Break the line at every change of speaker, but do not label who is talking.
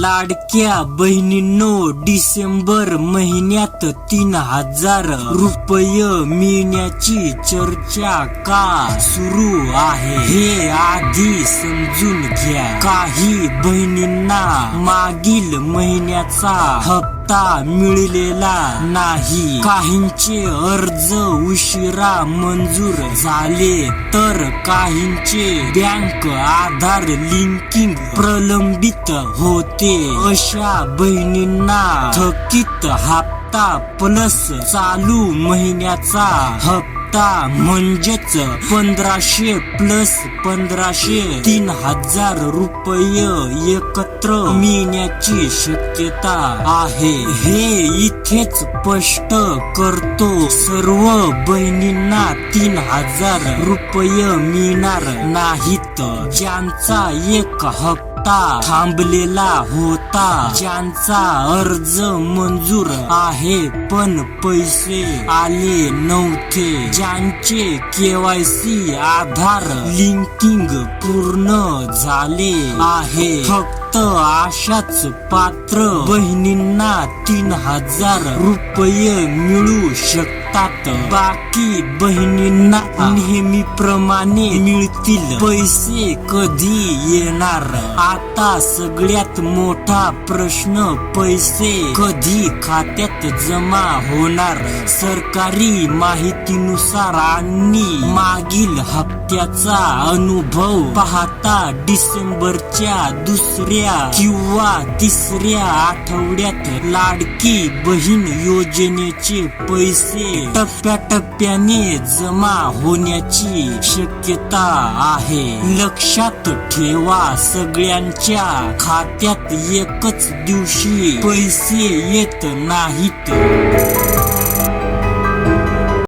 लाडक्या बहिणींनो डिसेंबर महिन्यात तीन हजार रुपये मिळण्याची चर्चा का सुरू आहे? हे आधी समजून घ्या. काही बहिणींना मागील महिन्याचा हप्ता मिळलेला नाही. काहींचे अर्ज उशिरा मंजूर झाले तर काहींचे बँक आधार लिंकिंग प्रलंबित होते. अशा बहिणींना थकीत हप्ता प्लस चालू महिन्याचा हप्ता म्हणजेच पंधराशे प्लस पंधराशे तीन हजार रुपये एकत्र मिळण्याची शक्यता आहे. हे इथेच स्पष्ट करतो. सर्व बहिणींना तीन हजार रुपये मिळणार नाहीत. ज्यांचा एक हप्ता थांबलेला होता. ज्यांचा अर्ज मंजूर आहे पण पैसे आले नव्हते. ज्यांचे केवायसी आधार लिंकिंग पूर्ण झाले आहे. फक्त अशाच पात्र. बहिणींना तीन हजार रुपये मिळू शकतात. बाकी बहिणींना नेहमीप्रमाणे मिळतील. पैसे कधी येणार? आता सगळ्यात मोठा प्रश्न पैसे कधी खात्यात जमा होणार? सरकारी माहितीनुसार आणि मागील हप्त्याचा अनुभव पाहता डिसेंबरच्या दुसरे दुसऱ्या किंवा तिसऱ्या आठवड्यात लाडकी बहीण योजनेचे पैसे टप्प्याटप्प्याने जमा होण्याची शक्यता आहे. लक्षात ठेवा सगळ्यांच्या खात्यात एकच दिवशी पैसे येत नाहीत.